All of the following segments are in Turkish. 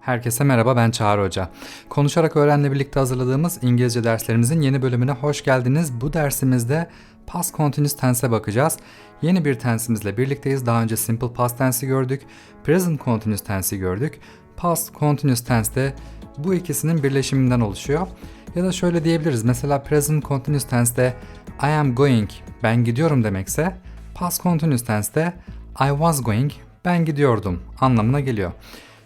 Herkese merhaba ben Çağrı Hoca. Konuşarak Öğren'le birlikte hazırladığımız İngilizce derslerimizin yeni bölümüne hoş geldiniz. Bu dersimizde past continuous tense'e bakacağız. Yeni bir tensimizle birlikteyiz. Daha önce simple past tense'i gördük. Present continuous tense'i gördük. Past continuous tense de bu ikisinin birleşiminden oluşuyor. Ya da şöyle diyebiliriz. Mesela present continuous tense'de I am going, ben gidiyorum demekse past continuous tense'de I was going, ben gidiyordum anlamına geliyor.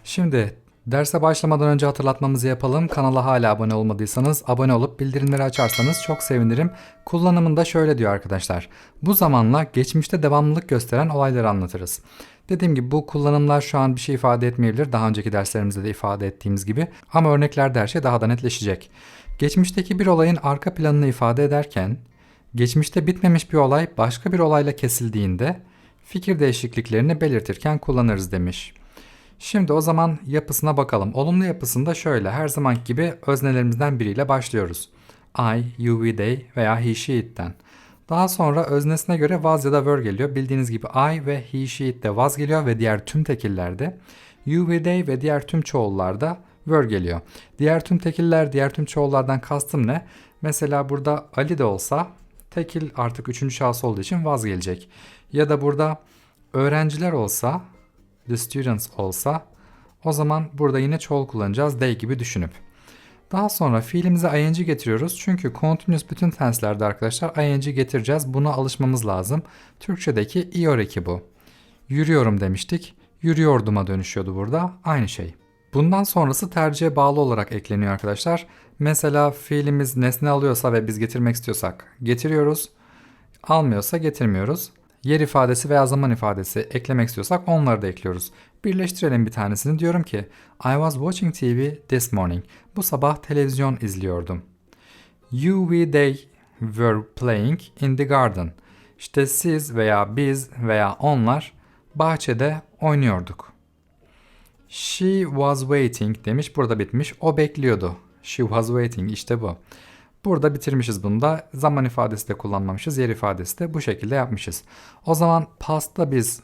Şimdi derse başlamadan önce hatırlatmamızı yapalım. Kanala hala abone olmadıysanız abone olup bildirimleri açarsanız çok sevinirim. Kullanımında şöyle diyor arkadaşlar. Bu zamanla geçmişte devamlılık gösteren olayları anlatırız. Dediğim gibi bu kullanımlar şu an bir şey ifade etmeyebilir. Daha önceki derslerimizde de ifade ettiğimiz gibi. Ama örneklerde her şey daha da netleşecek. Geçmişteki bir olayın arka planını ifade ederken, geçmişte bitmemiş bir olay başka bir olayla kesildiğinde fikir değişikliklerini belirtirken kullanırız demiş. Şimdi o zaman yapısına bakalım. Olumlu yapısında şöyle her zaman gibi öznelerimizden biriyle başlıyoruz. I, you, we, they veya he, she, it'ten. Daha sonra öznesine göre was ya da were geliyor. Bildiğiniz gibi I ve he, she, it de was geliyor ve diğer tüm tekillerde you ve they ve diğer tüm çoğullarda were geliyor. Diğer tüm tekiller, diğer tüm çoğullardan kastım ne? Mesela burada Ali de olsa tekil artık üçüncü şahıs olduğu için was gelecek. Ya da burada öğrenciler olsa the students olsa o zaman burada yine çoğul kullanacağız they gibi düşünüp. Daha sonra fiilimize ing getiriyoruz. Çünkü continuous bütün tenslerde arkadaşlar ing getireceğiz. Buna alışmamız lazım. Türkçedeki ior eki bu. Yürüyorum demiştik. Yürüyordum'a dönüşüyordu burada. Aynı şey. Bundan sonrası tercihe bağlı olarak ekleniyor arkadaşlar. Mesela fiilimiz nesne alıyorsa ve biz getirmek istiyorsak getiriyoruz. Almıyorsa getirmiyoruz. Yer ifadesi veya zaman ifadesi eklemek istiyorsak onları da ekliyoruz. Birleştirelim bir tanesini. Diyorum ki I was watching TV this morning. Bu sabah televizyon izliyordum. You we they were playing in the garden. İşte siz veya biz veya onlar bahçede oynuyorduk. She was waiting demiş. Burada bitmiş. O bekliyordu. She was waiting. İşte bu. Burada bitirmişiz bunu da. Zaman ifadesi de kullanmamışız. Yer ifadesi de bu şekilde yapmışız. O zaman past'ta biz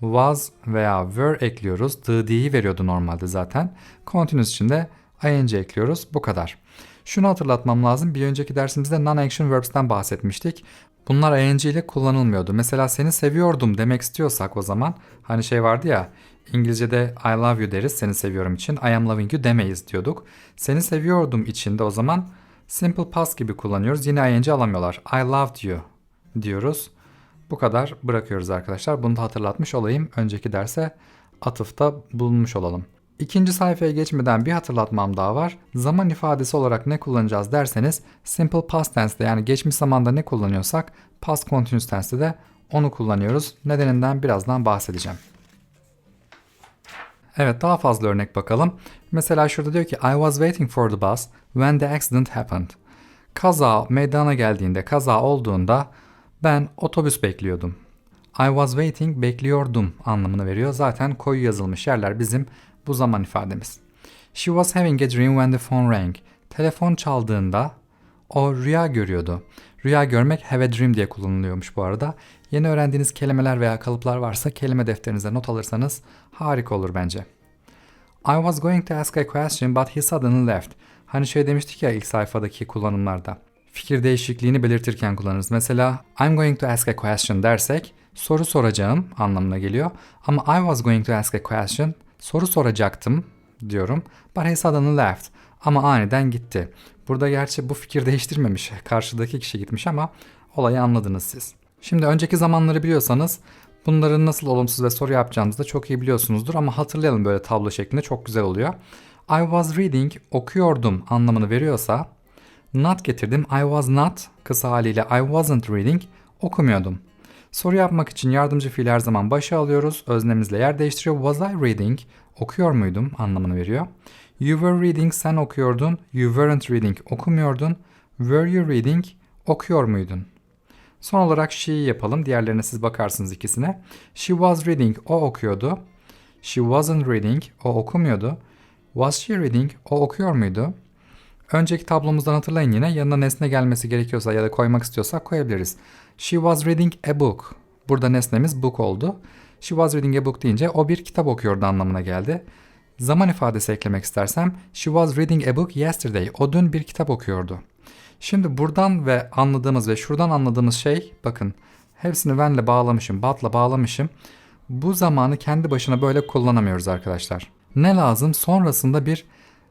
was veya were ekliyoruz. The'yi veriyordu normalde zaten. Continuous için de ing ekliyoruz. Bu kadar. Şunu hatırlatmam lazım. Bir önceki dersimizde non-action verbs'ten bahsetmiştik. Bunlar ing ile kullanılmıyordu. Mesela seni seviyordum demek istiyorsak o zaman hani şey vardı ya İngilizce'de I love you deriz seni seviyorum için. I am loving you demeyiz diyorduk. Seni seviyordum için de o zaman simple past gibi kullanıyoruz. Yine ing alamıyorlar. I loved you diyoruz. Bu kadar bırakıyoruz arkadaşlar. Bunu da hatırlatmış olayım. Önceki derse atıfta bulunmuş olalım. İkinci sayfaya geçmeden bir hatırlatmam daha var. Zaman ifadesi olarak ne kullanacağız derseniz simple past tense'de yani geçmiş zamanda ne kullanıyorsak past continuous tense'de de onu kullanıyoruz. Nedeninden birazdan bahsedeceğim. Evet daha fazla örnek bakalım. Mesela şurada diyor ki I was waiting for the bus when the accident happened. Kaza meydana geldiğinde, kaza olduğunda ben otobüs bekliyordum. I was waiting bekliyordum anlamını veriyor. Zaten koyu yazılmış yerler bizim bu zaman ifademiz. She was having a dream when the phone rang. Telefon çaldığında o rüya görüyordu. Rüya görmek have a dream diye kullanılıyormuş bu arada. Yeni öğrendiğiniz kelimeler veya kalıplar varsa kelime defterinize not alırsanız harika olur bence. I was going to ask a question but he suddenly left. Hani şey demiştik ya ilk sayfadaki kullanımlarda. Fikir değişikliğini belirtirken kullanırız. Mesela I'm going to ask a question dersek soru soracağım anlamına geliyor. Ama I was going to ask a question soru soracaktım diyorum. But he suddenly left. Ama aniden gitti. Burada gerçi bu fikir değiştirmemiş. Karşıdaki kişi gitmiş ama olayı anladınız siz. Şimdi önceki zamanları biliyorsanız bunların nasıl olumsuz ve soru yapacağınızı da çok iyi biliyorsunuzdur ama hatırlayalım böyle tablo şeklinde çok güzel oluyor. I was reading okuyordum anlamını veriyorsa not getirdim. I was not kısa haliyle I wasn't reading okumuyordum. Soru yapmak için yardımcı fiil her zaman başa alıyoruz. Öznemizle yer değiştiriyor. Was I reading? Okuyor muydum? anlamını veriyor. You were reading sen okuyordun. You weren't reading okumuyordun. Were you reading? Okuyor muydun? Son olarak she'yi yapalım. Diğerlerine siz bakarsınız ikisine. She was reading. O okuyordu. She wasn't reading. O okumuyordu. Was she reading? O okuyor muydu? Önceki tablomuzdan hatırlayın yine. Yanına nesne gelmesi gerekiyorsa ya da koymak istiyorsak koyabiliriz. She was reading a book. Burada nesnemiz book oldu. She was reading a book deyince o bir kitap okuyordu anlamına geldi. Zaman ifadesi eklemek istersem she was reading a book yesterday. O dün bir kitap okuyordu. Şimdi buradan ve anladığımız ve şuradan anladığımız şey bakın hepsini when'le bağlamışım, but'la bağlamışım. Bu zamanı kendi başına böyle kullanamıyoruz arkadaşlar. Ne lazım? Sonrasında bir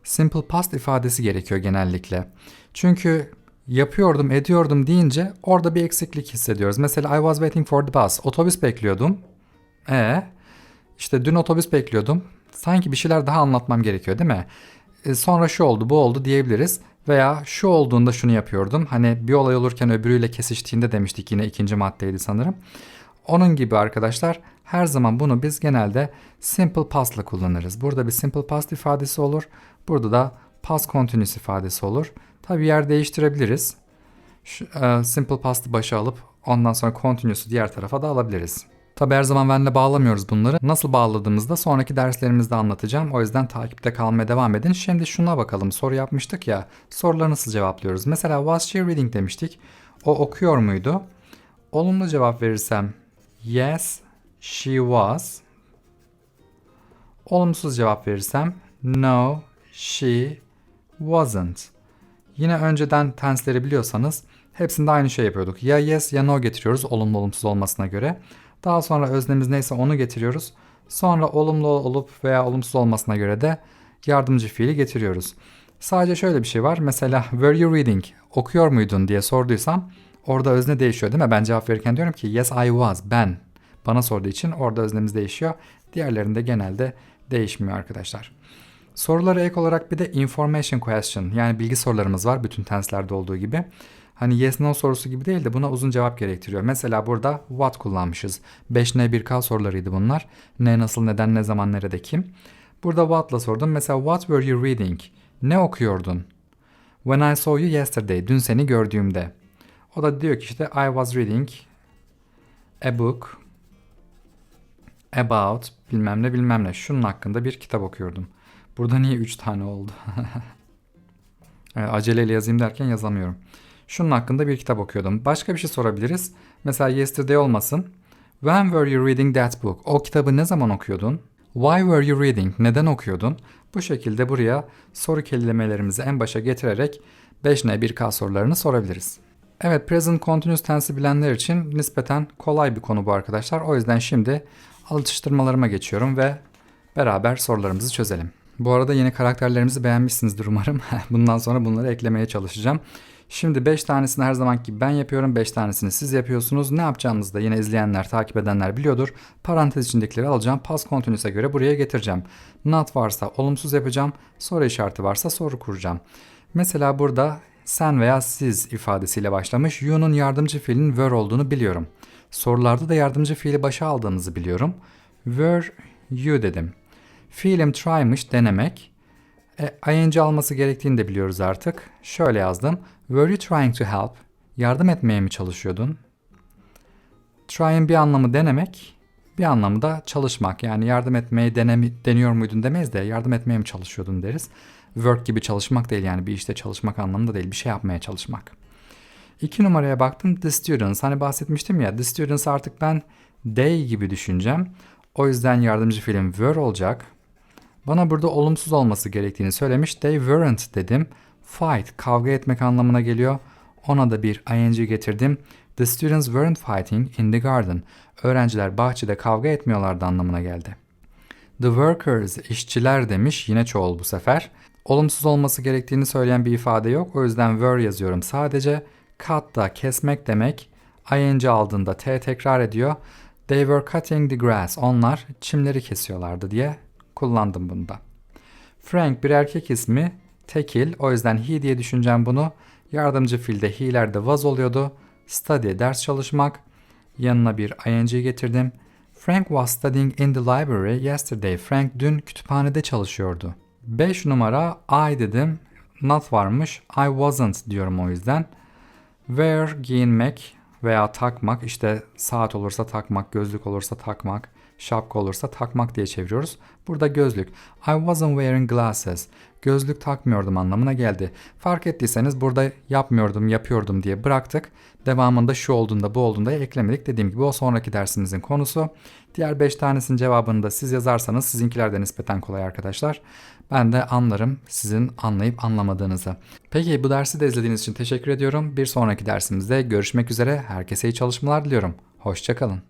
simple past ifadesi gerekiyor genellikle. Çünkü yapıyordum, ediyordum deyince orada bir eksiklik hissediyoruz. Mesela I was waiting for the bus. Otobüs bekliyordum. E işte dün otobüs bekliyordum. Sanki bir şeyler daha anlatmam gerekiyor değil mi? E, sonra şu oldu, bu oldu diyebiliriz. Veya şu olduğunda şunu yapıyordum. Hani bir olay olurken öbürüyle kesiştiğinde demiştik yine ikinci maddeydi sanırım. Onun gibi arkadaşlar her zaman bunu biz genelde simple past'la kullanırız. Burada bir simple past ifadesi olur. Burada da past continuous ifadesi olur. Tabi yer değiştirebiliriz. Şu, e, simple past'ı başa alıp ondan sonra continuous'u diğer tarafa da alabiliriz. Tabi her zaman benle bağlamıyoruz bunları. Nasıl bağladığımızda sonraki derslerimizde anlatacağım. O yüzden takipte kalmaya devam edin. Şimdi şuna bakalım. Soru yapmıştık ya. Soruları nasıl cevaplıyoruz? Mesela was she reading demiştik. O okuyor muydu? Olumlu cevap verirsem yes she was. Olumsuz cevap verirsem no she wasn't. Yine önceden tenseleri biliyorsanız hepsinde aynı şey yapıyorduk. Ya yes ya no getiriyoruz olumlu olumsuz olmasına göre. Daha sonra öznemiz neyse onu getiriyoruz. Sonra olumlu olup veya olumsuz olmasına göre de yardımcı fiili getiriyoruz. Sadece şöyle bir şey var. Mesela were you reading? Okuyor muydun diye sorduysam orada özne değişiyor değil mi? Ben cevap verirken diyorum ki yes I was. Ben. Bana sorduğu için orada öznemiz değişiyor. Diğerlerinde genelde değişmiyor arkadaşlar. Sorulara ek olarak bir de information question yani bilgi sorularımız var bütün tenslerde olduğu gibi. Hani yes no sorusu gibi değil de buna uzun cevap gerektiriyor. Mesela burada what kullanmışız. 5N 1K sorularıydı bunlar. Ne nasıl neden ne zaman nerede kim. Burada what'la sordum. Mesela what were you reading? Ne okuyordun? When I saw you yesterday. Dün seni gördüğümde. O da diyor ki işte I was reading a book about bilmem ne bilmem ne. Şunun hakkında bir kitap okuyordum. Burada niye 3 tane oldu? Aceleyle yazayım derken yazamıyorum. Şunun hakkında bir kitap okuyordum. Başka bir şey sorabiliriz. Mesela yesterday olmasın. When were you reading that book? O kitabı ne zaman okuyordun? Why were you reading? Neden okuyordun? Bu şekilde buraya soru kelimelerimizi en başa getirerek 5N 1K sorularını sorabiliriz. Evet present continuous tense'i bilenler için nispeten kolay bir konu bu arkadaşlar. O yüzden şimdi alıştırmalarıma geçiyorum ve beraber sorularımızı çözelim. Bu arada yeni karakterlerimizi beğenmişsinizdir umarım. Bundan sonra bunları eklemeye çalışacağım. Şimdi 5 tanesini her zamanki ben yapıyorum. 5 tanesini siz yapıyorsunuz. Ne yapacağımızı da yine izleyenler, takip edenler biliyordur. Parantez içindekileri alacağım. Past continuous'a göre buraya getireceğim. Not varsa olumsuz yapacağım. Soru işareti varsa soru kuracağım. Mesela burada sen veya siz ifadesiyle başlamış. You'nun yardımcı fiilin were olduğunu biliyorum. Sorularda da yardımcı fiili başa aldığınızı biliyorum. Were you dedim. Fiilim try'mış denemek. E, ing alması gerektiğini de biliyoruz artık. Şöyle yazdım. Were you trying to help? Yardım etmeye mi çalışıyordun? Try'in bir anlamı denemek, bir anlamı da çalışmak. Yani yardım etmeyi denemi, deniyor muydun demeyiz de yardım etmeye mi çalışıyordun deriz. Work gibi çalışmak değil yani bir işte çalışmak anlamında değil bir şey yapmaya çalışmak. İki numaraya baktım the students. Hani bahsetmiştim ya the students artık ben they gibi düşüneceğim. O yüzden yardımcı fiilim were olacak. Bana burada olumsuz olması gerektiğini söylemiş. They weren't dedim. Fight kavga etmek anlamına geliyor. Ona da bir ing getirdim. The students weren't fighting in the garden. Öğrenciler bahçede kavga etmiyorlardı anlamına geldi. The workers işçiler demiş yine çoğul bu sefer. Olumsuz olması gerektiğini söyleyen bir ifade yok. O yüzden were yazıyorum sadece. Cut da kesmek demek. ing aldığında t tekrar ediyor. They were cutting the grass. Onlar çimleri kesiyorlardı diye kullandım bunda. Frank bir erkek ismi. Tekil. O yüzden he diye düşüneceğim bunu. Yardımcı fiilde he'lerde was oluyordu. Study ders çalışmak. Yanına bir ing getirdim. Frank was studying in the library yesterday. Frank dün kütüphanede çalışıyordu. 5 numara I dedim. Not varmış. I wasn't diyorum o yüzden. Wear giyinmek veya takmak işte saat olursa takmak, gözlük olursa takmak, Şapka olursa takmak diye çeviriyoruz. Burada gözlük. I wasn't wearing glasses. Gözlük takmıyordum anlamına geldi. Fark ettiyseniz burada yapmıyordum, yapıyordum diye bıraktık. Devamında şu olduğunda bu olduğunda eklemedik. Dediğim gibi o sonraki dersimizin konusu. Diğer 5 tanesinin cevabını da siz yazarsanız sizinkiler de nispeten kolay arkadaşlar. Ben de anlarım sizin anlayıp anlamadığınızı. Peki bu dersi de izlediğiniz için teşekkür ediyorum. Bir sonraki dersimizde görüşmek üzere. Herkese iyi çalışmalar diliyorum. Hoşçakalın.